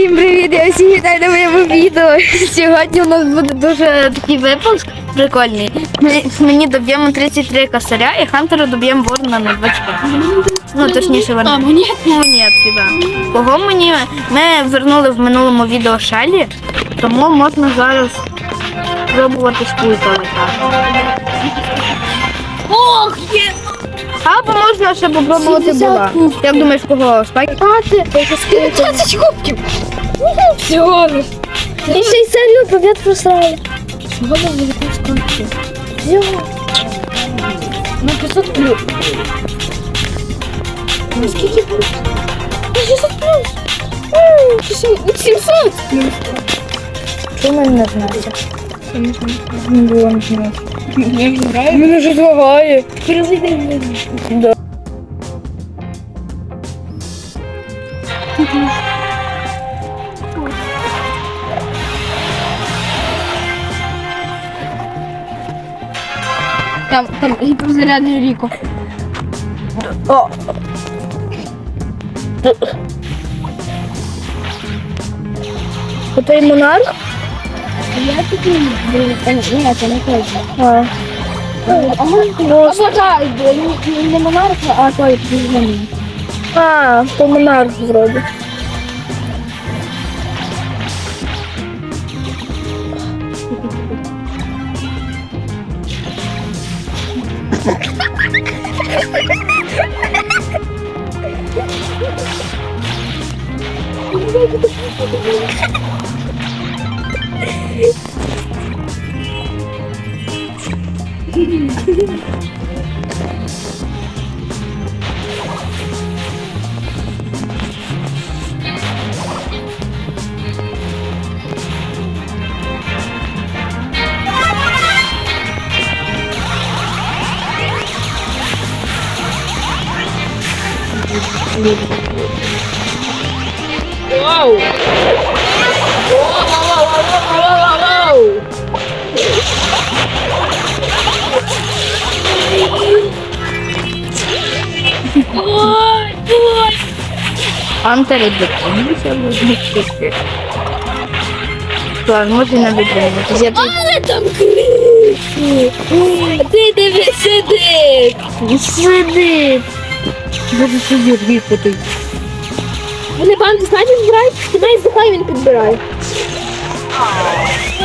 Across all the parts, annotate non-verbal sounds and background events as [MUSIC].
Всім привіт, я всіх вітаю на моєму відео. Сьогодні у нас буде дуже такий випуск прикольний. Мені доб'ємо 33 косаря і Хантеру доб'ємо ворона на 24. Ну, точніше, ворона. А, монет? Монетки, так. Кого мені ми вернули в минулому відео Шелі, тому можна зараз спробувати спутати. Ох, є! Або можна ще попробувати була. Як думаєш, кого спайк? А, ти, 15 кубків. Всього лиш. І ще й серію побід просрали. Всього лиш 19 кубків. Всього. На 500 плюс. Ну, скільки плюс? На 600 плюс. М, 700 плюс. Мене не знається? Не було знаю. Я вже граю. Мене вже злагає. Да. Там, там гіперзарядний Ріко. О. Отой монарх? Я це не може так, не- монарх, а той пізнаний. А, то монарх вроде. [LAUGHS] Wow! Wow! Ой, ой! Антери дотримуйся, будь Так, може не дотримуватись. Я тут Але там крики! Ти диви сидить! сидить. Буде сидіти випити. Вони банди знаєте збирають? Навіть здихай він підбирає.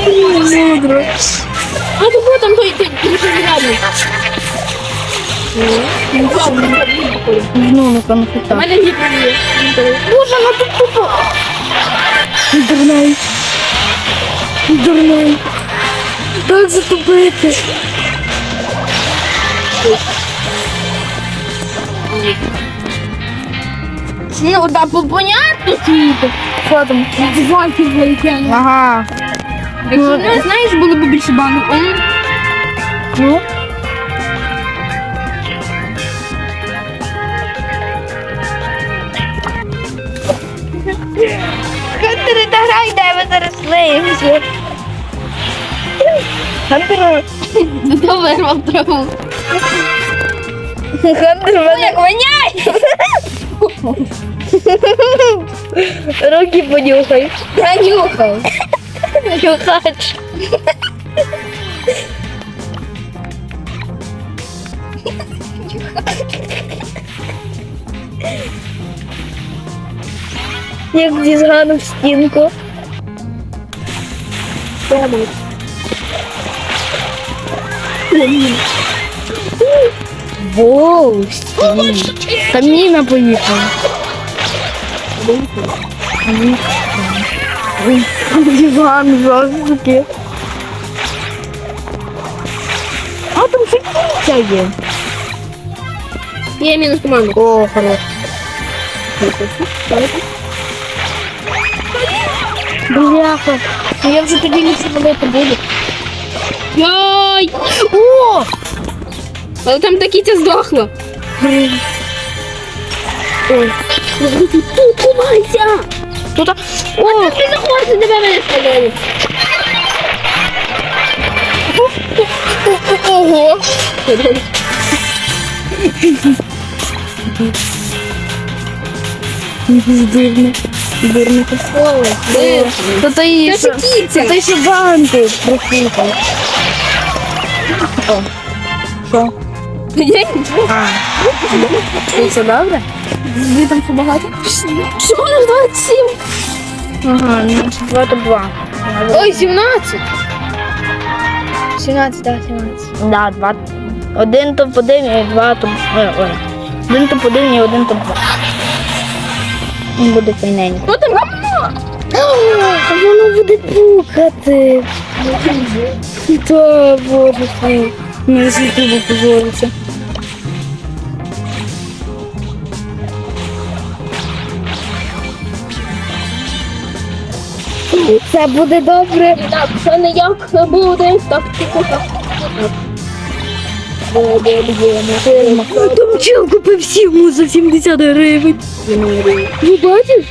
Мудро. А то було там той той перезарядний. Ну, ну-ка, ну У мене гіпер є. Боже, ну тут тупо. Дурний. Дурний. Так затупити. Ну, да, по- понятно, тільки. Що там? Банки великі. Ага. Якщо не знаєш, було б більше банок. Ну? Хантери, та грай, де ви зараз леємося. Хантер, Хто вирвав траву? Хантер мене... Воняй! Руки понюхай. Я нюхав. Нюхач. Як дізгану в стінку. Воу, стін. Каміна поїхала. Диван жорсткий. А там фіксація є. Є мінус команду. О, хорош. Бляха. Ну я вже тоді не валити буду. Йой! О! Але там такі ця здохла. Ой. Тут ховайся! Тут. О! Ти заходиш, тебе мене сказали. Ого! Дивно. Дурника. Ой, де? То що, ж кіця. то той, що банку профукав. О. Що? Я. А. Це все добре? Ви там побагато? Що мене 27? Ага, ну, два то два. Ой, 17. 17, так, 17. Да, два. Один топ один і два топ. Ой, ой. Один топ один і один топ два. Він буде файненько. Що там гамно? Воно буде пукати. Та, боже ти. Не ютубу позориться. Це буде добре. Так, це не як буде. Так, тихо, Там чел купив сіму за 70 гривень. Ну бачиш?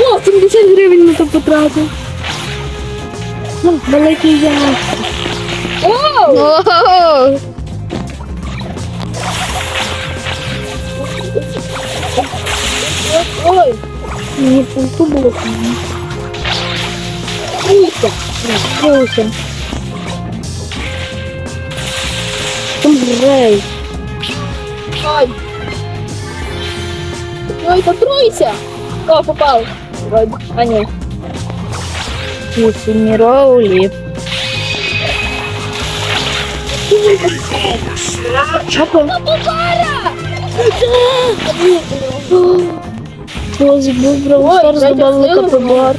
О, 70 гривень на то потратив. Ну, великий я. Оу! Ой, Мені пульту було. Кіця. Круся. Там грей. Ой. Ой, потруйся. О, попав. Вроде. А ні. Пусі роулі. Попара! Ось був Brawl Ой, Stars, дайте добавили силу. капибар.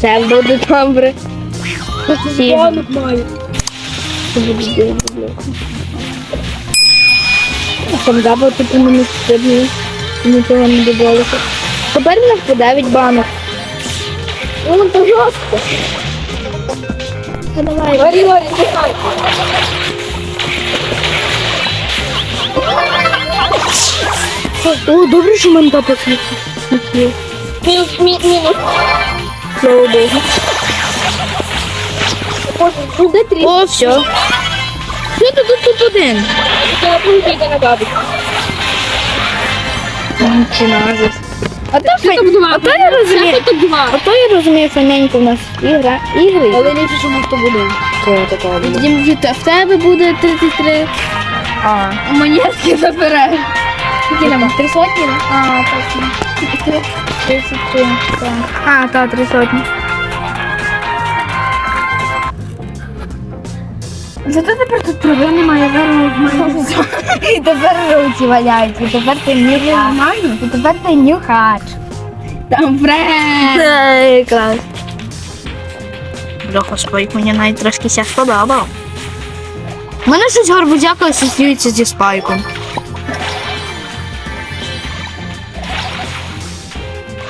Все буде добре. Банок маю. Там дабл типу не містебні. Нічого не додалося. Тепер у нас по 9 банок. Ну, то жорстко. А давай. Варі, варі, дихай. О, добре, що в мене тапок не Мінус, мі- мінус. Слава Богу. Де три? О, все. Що ти тут тут один? А то Що? А то я розумію. А то я розумію, файненько в нас ігра, ігри. Але не що хто буде. Це така буде. Тоді в тебе буде 33. А, У монетки забереш. Скільки там? Три сотні? а, точно. 33. Так. А, та, три сотні. Зато тепер тут проблем немає. Зараз [LAUGHS] І тепер руці валяються, і тепер ти нюхач. І тепер ти нюхач. Там френд. Це клас. Бляха, спайк мені навіть трошки ся сподобав. У мене щось гарбузяка асоціюється зі спайком.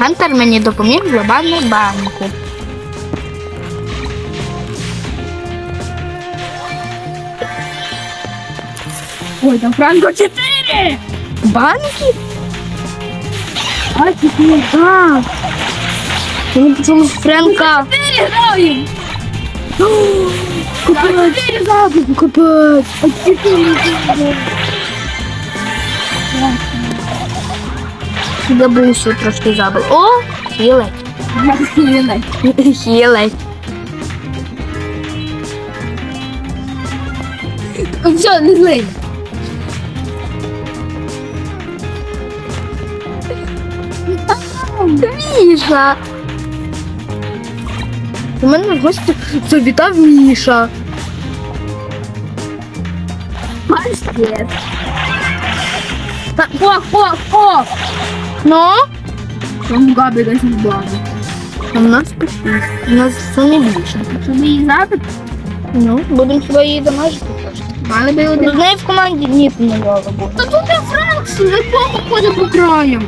Хантер мені допоміг в глобальну банку. Ой, там Франко 4. Банки? А, теперь, да. Ну, почему Фрэнка? 4 граємо. Капець. 4 забув. Капець. А 4 Забувся трошки забув. О, хілить. забув. Хілить. Все, не злий. Міша. У мене в гості завітав Міша. Паштет. О, о, о! Ну, Там Габі десь бані. а в нас по. У нас це не більше. Щоб її запит, Ну, будемо хіба її домажити трошки. мали би один. З неї в команді ні не мало. Та тут і Франкс, неплохо ходить по краям.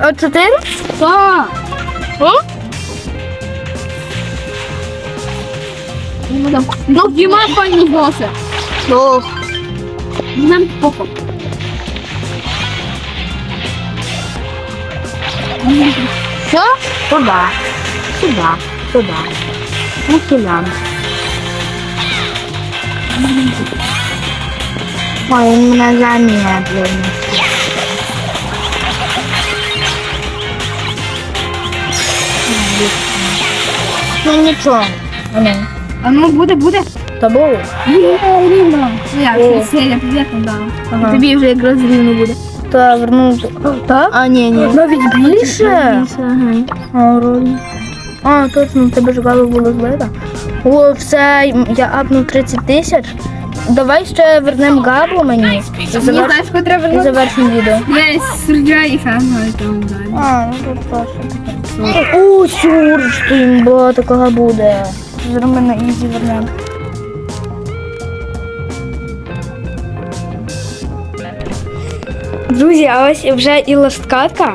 А чотири? Так. О? Ну. Ну, Діма файні боси. Ох. Нам попа. Все? Туда. Сюда. Сюда. Ну, сюда. Ой, він мене замедлив. Ну нічого. Ну, А ну буде, буде. Та було. Є, рівно. Як, О. Селя, привіт там дала. Ага. Тобі вже якраз рівно буде. Та вернути. Так? А, ні, ні. Навіть більше? Ага. А, вроді. А, точно, в тебе ж гало було збита. О, все, я апнув 30 тисяч. Давай ще вернемо габу мені. І Мені завер- знаєш, кого треба і вернути? завершимо відео. Весь суддя і ага, там далі. А, ну тут точно. О, сюрж, ти імба такого буде. Зараз ми на ізі вернемо. Друзі, а ось вже і ласткатка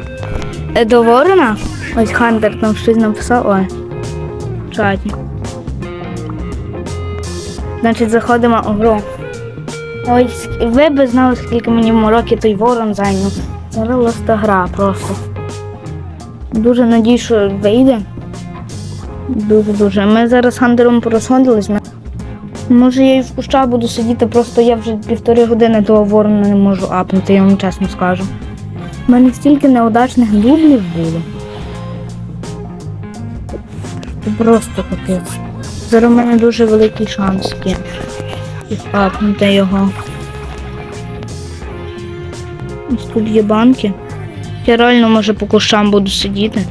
е, до ворона. Ось Хантер там щось написав. Ой. В чаті. Значить, заходимо у гру. Ось ви б знали, скільки мені в мороки той ворон зайняв. Зараз ласта гра просто. Дуже надію, що вийде. Дуже-дуже. Ми зараз з Хандером порозходились. Може я і в кущах буду сидіти, просто я вже півтори години того ворона не можу апнути, я вам чесно скажу. У мене стільки неудачних дублів було. Просто капець. Зараз у мене дуже великий шанс є. Апнути його. Ось тут є банки. Я реально може по кущам буду сидіти.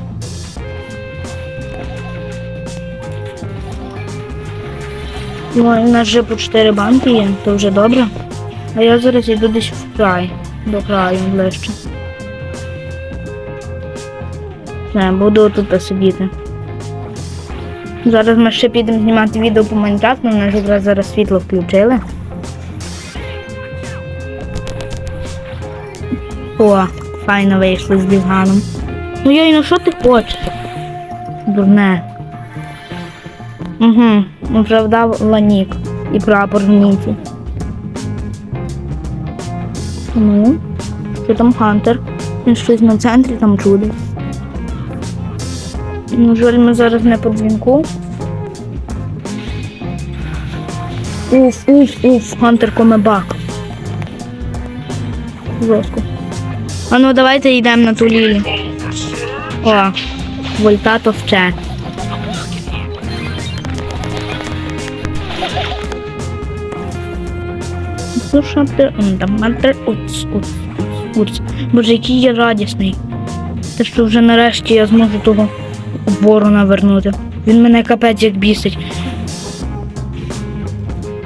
Ну, у нас вже по 4 банки є, то вже добре. А я зараз йду десь в край, до краю ближче. Не, буду тут посидіти. Зараз ми ще підемо знімати відео по Майнкрафту, у нас зараз світло включили. О, файно вийшли з Дізганом. Ну йой, ну що ти хочеш? Дурне. Угу, оправдав Ланік і прапор в ніці. Ну, що там Хантер? Він щось на центрі там чудить. На жаль, ми зараз не по дзвінку. Уф, уф, уф, Хантер комебак. Жорстко. А ну давайте йдемо на ту лілі. О, вольтато вче. Слушати, мантер, уц, уц, уц. Боже, який я радісний. Те, що вже нарешті я зможу того ворона вернути. Він мене капець як бісить.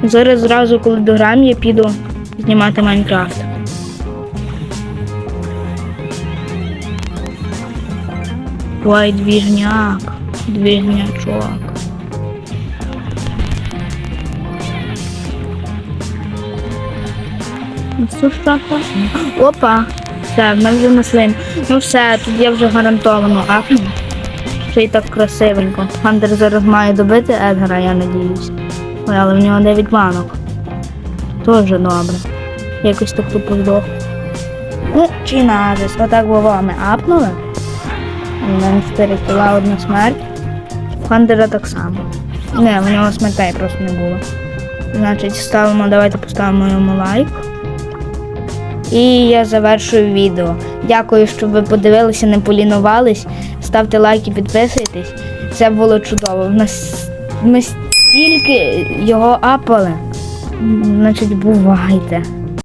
Зараз зразу, коли дограм, я піду знімати Майнкрафт. Ой, двіжняк, двіжнячок. Ж? Опа. Так, ми вже несли. Ну все, тут я вже гарантовано апну. Ще й так красивенько. Хантер зараз має добити Едгара, я надіюсь. Ой, але в нього 9 банок. Тоже добре. Якось так тупо здох. Ну, чи назис, отак було ми апнули. У мене 4 кіла, одна смерть. В Хантера так само. Не, в нього смертей просто не було. Значить, ставимо, давайте поставимо йому лайк. І я завершую відео. Дякую, що ви подивилися, не полінувались. Ставте лайки, підписуйтесь. Це було чудово. Нас ми стільки його апали. Значить, бувайте.